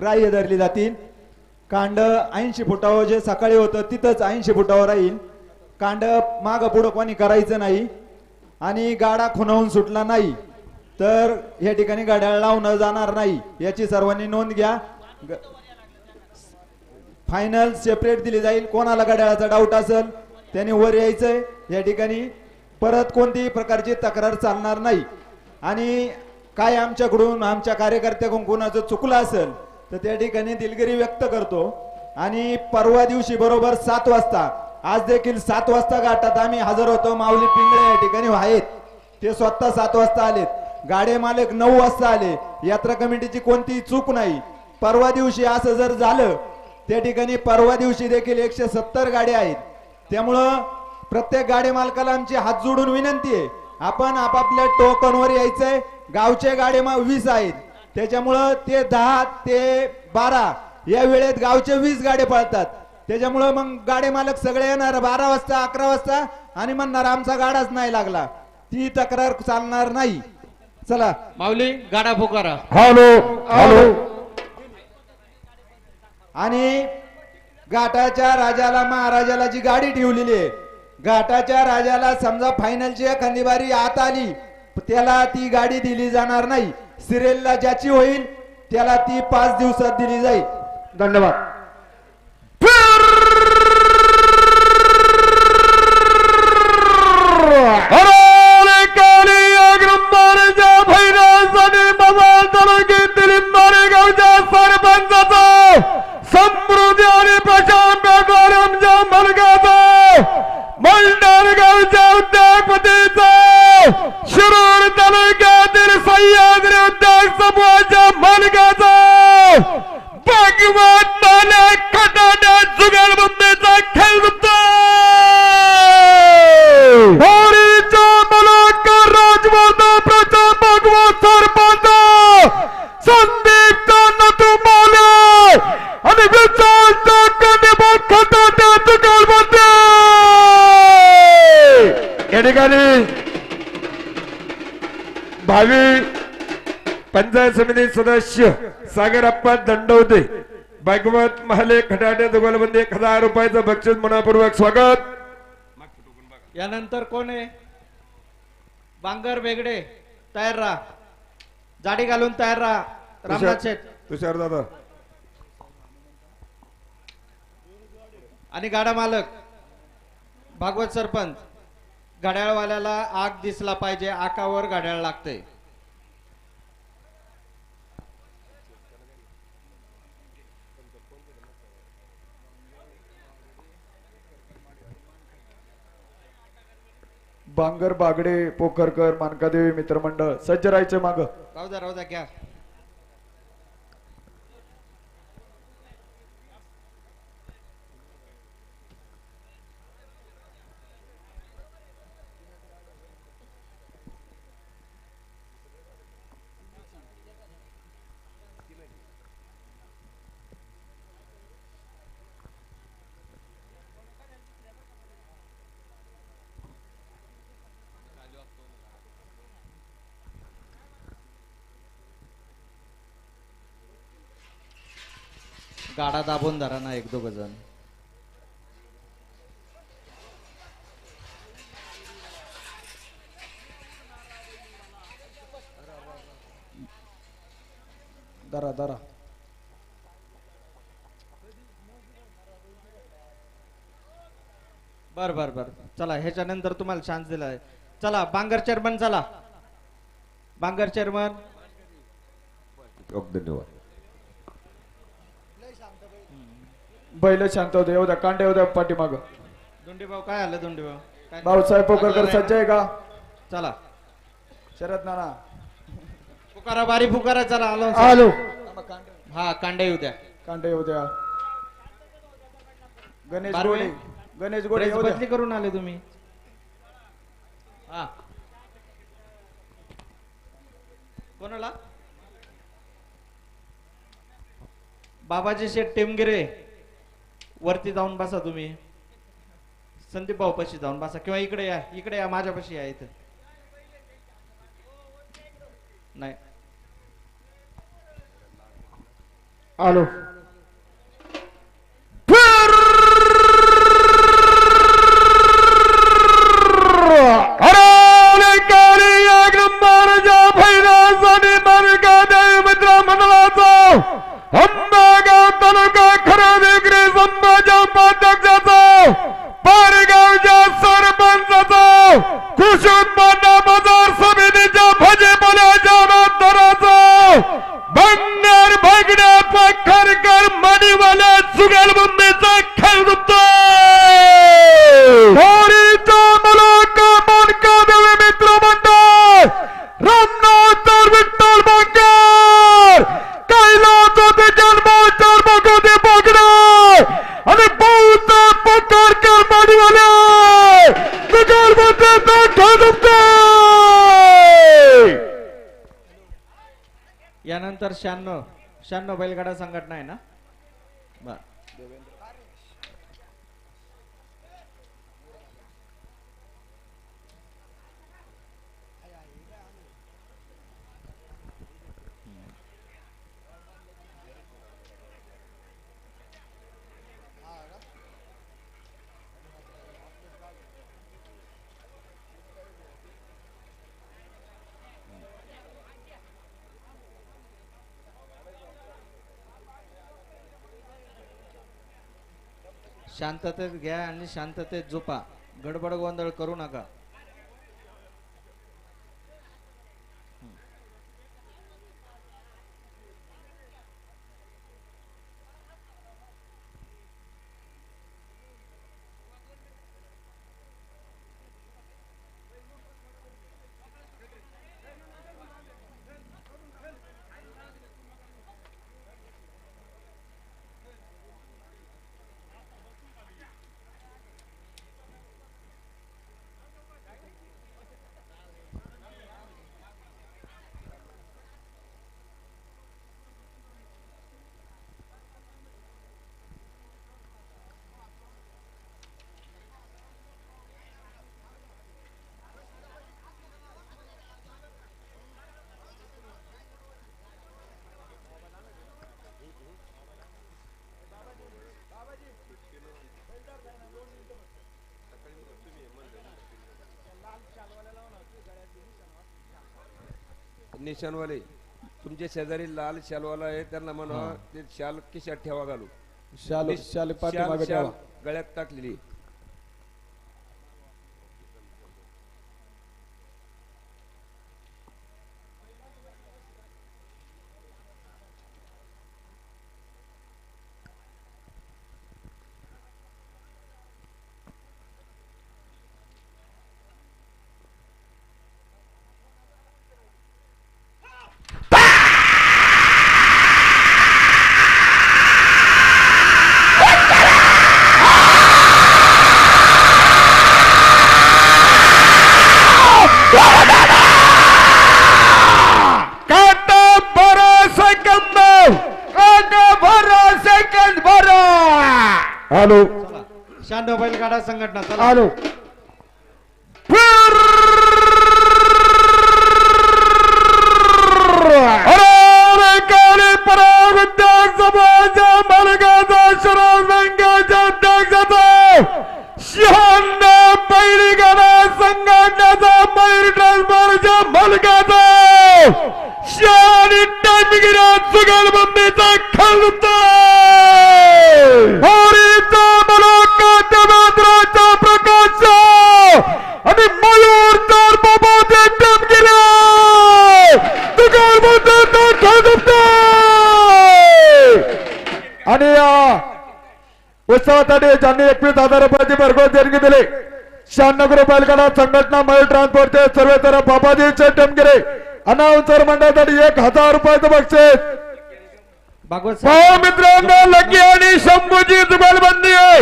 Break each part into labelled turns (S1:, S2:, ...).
S1: ग्राह्य धरली जातील. कांड ऐंशी फुटावर जे सकाळी होतं तिथंच ऐंशी फुटावर राहील. कांड मागं पुढं कोणी करायचं नाही आणि गाडा खुणावून सुटला नाही तर या ठिकाणी गाड्या लावणं जाणार नाही याची सर्वांनी नोंद घ्या. फायनल सेपरेट दिली जाईल. कोणाला गाड्याचा डाऊट असेल त्याने वर यायचंय. या ठिकाणी परत कोणतीही प्रकारची तक्रार चालणार नाही. आणि काय आमच्याकडून आमच्या कार्यकर्त्याकडून कोणाचं चुकलं असेल तर त्या ठिकाणी दिलगिरी व्यक्त करतो. आणि परवा दिवशी बरोबर सात वाजता आज देखील सात वाजता घाटात आम्ही हजर होतो. माऊली पिंगळे या ठिकाणी आहेत. ते स्वतः सात वाजता आलेत. गाडे मालक नऊ वाजता आले. यात्रा कमिटीची कोणतीही चूक नाही. परवा दिवशी असं जर झालं त्या ठिकाणी परवा दिवशी देखील एकशे सत्तर गाड्या आहेत. त्यामुळं प्रत्येक गाडी मालकाला आमची हात जोडून विनंती आहे. आपण आपापल्या टोकनवर यायचंय. गावचे गाडे मा वीस आहेत. त्याच्यामुळं ते दहा ते बारा या वेळेत गावचे वीस गाडे पळतात. त्याच्यामुळं मग गाडे मालक सगळे येणार बारा वाजता अकरा वाजता आणि म्हणणार आमचा गाडाच नाही लागला. ती तक्रार चालणार नाही. चला.
S2: माऊली गाडा पुकारा.
S3: Hello hello.
S1: आणि घाटाच्या राजाला महाराजाला जी गाडी ठेवलेली आहे घाटाच्या राजाला समजा फायनलची एखादी बारी आत आली त्याला ती गाडी दिली जाणार नाही. सिरियलला ज्याची होईल त्याला ती पाच दिवसात दिली जाईल.
S3: धन्यवाद. भगवान माल्या खटाट्या जुगार बंदेचा खेळ होळीच्या मलाकर राजमाता प्रजा भगवा सरपंच. संदीपचा नतू माले आणि विचारचा कनिबा खटाट्या जुगार बंदे या ठिकाणी भावी पंचायत समिती सदस्य सागरप्पा दंडवते. भागवत महाले खटाटे दुगलबंदी एक हजार रुपयाचं बक्षीस मनापूर्वक स्वागत.
S2: यानंतर कोण आहे? बांगर वेगळे तयार राहा. जाडी घालून तयार राहा. रामनाथ शेठ.
S3: तुषार दादा.
S2: आणि गाडा मालक भागवत सरपंच घड्याळवाल्याला आग दिसला पाहिजे आकावर घड्याळ लागते
S1: बांगर बागडे पोखरकर मानकादेवी मित्रमंडळ सज्ज राहायचं माग.
S2: राहू द्या राहू द्या घ्या. गाडा दाबून धरा ना एक दोघ जण.
S1: दरा दरा
S2: बर बर बर. चला ह्याच्यानंतर तुम्हाला चान्स दिला आहे. चला बांगर चेअरमन चला. बांगर चेअरमन
S3: धन्यवाद
S1: बैल शांत होते येऊ द्या कांडे येऊ द्या पाठीमाग.
S2: दोंडी भाऊ काय आलं दोंडी भाऊ काय
S1: भाऊसाहेब पोखरकर सज्ज आहे का?
S2: चला.
S1: शरद नाना.
S2: पुकारा बारी पुकारा चला आलो.
S1: आलो.
S2: हा कांडे येऊ द्या.
S1: कांडे येऊ द्या. गणेश
S2: बारवे.
S1: गोडे गणेश गोडे
S2: ड्रेस
S1: येऊ द्या.
S2: बदली करून आले तुम्ही. हा. कोणाला? बाबाजी शेठ टेमगिरे. वरती जाऊन बसा तुम्ही. संदीप भाऊ जाऊन बसा किंवा इकडे या इकडे या माझ्यापाशी या इथं. नाही.
S3: आलो. जुगाल मुंबईचा खेळ
S2: यानंतर शहाण्णव शहाण्णव बैलगाडा संघटना आहे ना? बर. Devendra. शांततेत घ्या आणि शांततेत झोपा. गडबड गोंधळ करू नका.
S4: निशाणवाले तुमच्या शेजारी लाल शालवाला आहे त्यांना म्हणा ते शाल किशात ठेवा घालू
S1: शाल शाल
S4: गळ्यात टाकलेली
S3: काटा बारा सेकंद काटा बारा सेकंद बारा हॅलो
S2: चला शहाण्णव बैलगाडा संघटना चला
S3: हॅलो अरे काळे पराविद्या समाजा मालकाचा शरद बँकेच्या अध्यक्षाचा शहाण्णव पहिली गाडा संघटनाचा मयूर ट्रान्सफरच्या मालकाचा शहाणी टाइमगिरा जुगाल बंबीचा खेळतो होरीचा मलाका देवेंद्राचा प्रकाश आणि मयूर तर बाबा ते टाइमगिरा जुगाल बंबीचा खेळतो आणि या उत्सवासाठी ज्यांनी एकवीस हजार रुपयाची भरघोस देणगी दिली शहाण्णव रुपयाला संघटना मयूर ट्रान्सपोर्टचे सर्व तर बाबाजी टेमगिरे अनाउन्सर मंडळासाठी एक हजार रुपयाचं बक्षीस. भाऊ मित्रांनो लकी आणि शंभूची जुगलबंदी आहे.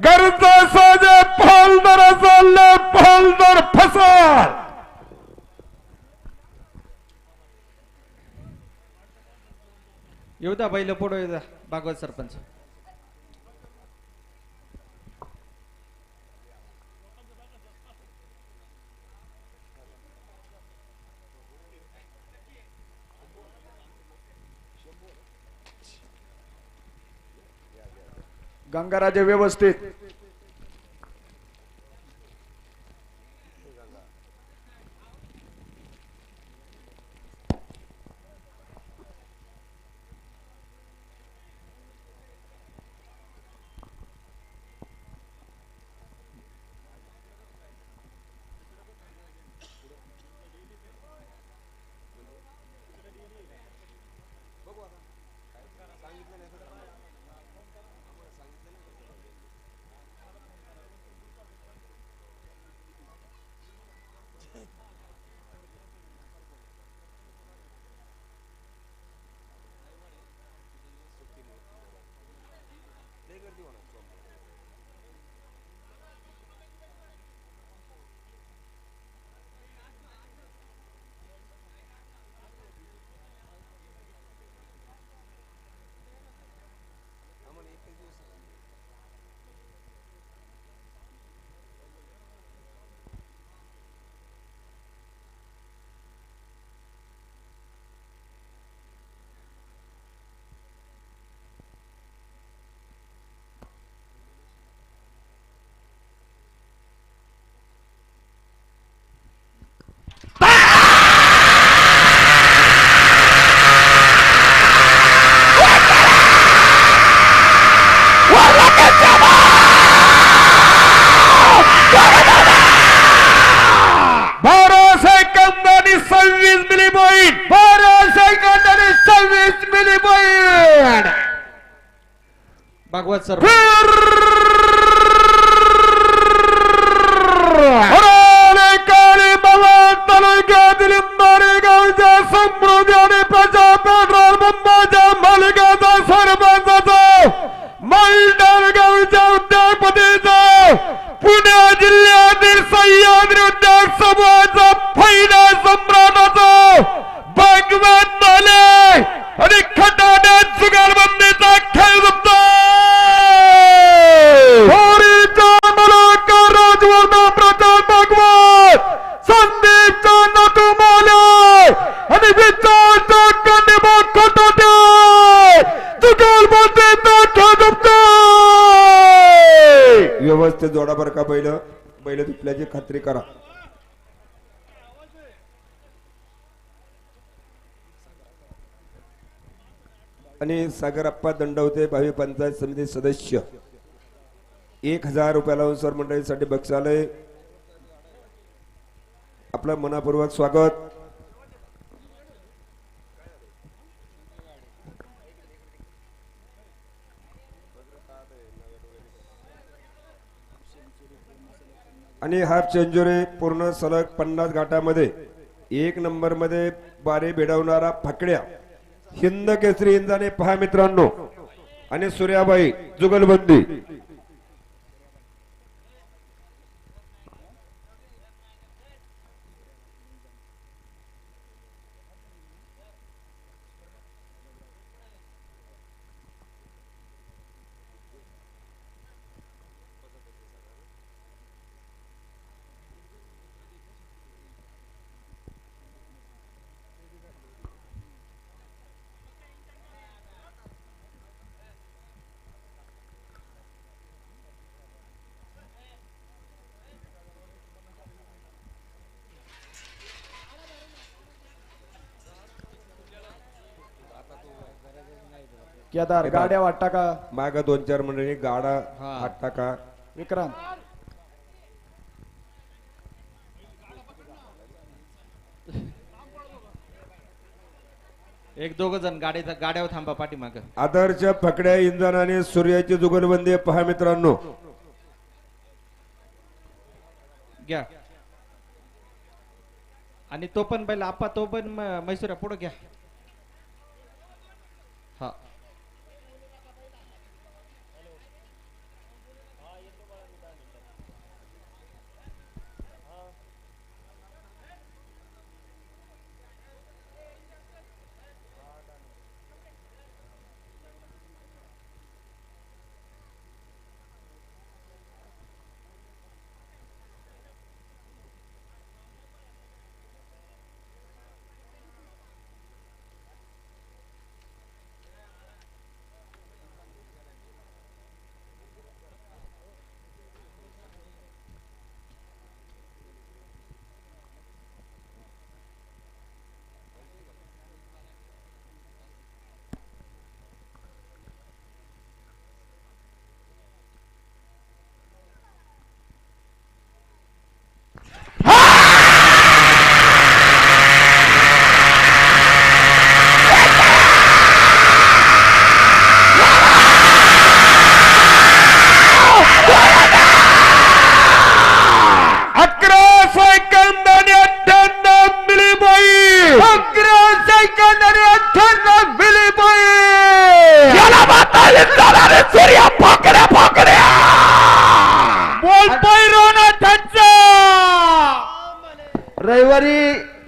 S3: घरचा साज फलदर चाललं फलदर फसाल
S2: येऊ द्या बैल पुढे येऊ द्या भागवत सरपंच.
S3: गंगाराजे व्यवस्थित बारा सेकंद आणि सव्वीस मिली पॉईंट बारा सेकंद आणि सव्वीस बैड
S2: भागवत सर
S3: काळी मला तालुक्यातील मारेगावच्या समृद्धी आणि प्रजा पेट्रोल पंपाच्या मालकाचा सरपंचाचा मलडारगावच्या उद्योगपतीचा पुणे जिल्ह्यातील सह्याद्री उद्योग समूहाचा पहिला
S4: व्यवस्थित जोडा बरं का बैल? बैल दुखल्याची खात्री करा. आणि सागरप्पा दंडवते भावी पंचायत समिती सदस्य. एक हजार रुपयाला अनुसार मंडळीसाठी बक्षालय. आपलं मनापूर्वक स्वागत. आणि हाफ सेंचुरी पूर्ण सलग पन्नास घाटामध्ये एक नंबरमध्ये बारे भिडवणारा फाकड्या हिंद केसरी इंदाने पहा मित्रांनो. आणि सूर्याबाई जुगलबंदी.
S3: केदार गाड्या वाटता का?
S4: माग दोन चार मंडळी गाडा
S2: हा.
S4: हात टाका
S3: विक्रांत.
S2: एक दोघ जण गाडीचा गाड्यावर थांबा पाठीमाग.
S4: आदर्श फकड्या इंधन आणि सूर्याची जुगलबंदी पहा मित्रांनो.
S2: घ्या. आणि तो पण बैल आपा तो पण म- म्हैसूर पुढे घ्या. हा.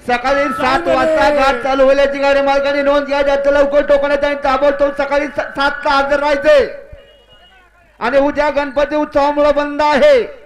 S1: सकाळी सात वाजता घाट चालू होण्याची गाडी मालकाने नोंद घ्या जास्त लवकर टोकण्यात आणि ताबडतोब सकाळी सातला हजर राहायचे. आणि उद्या गणपती उत्सवामुळे बंद आहे.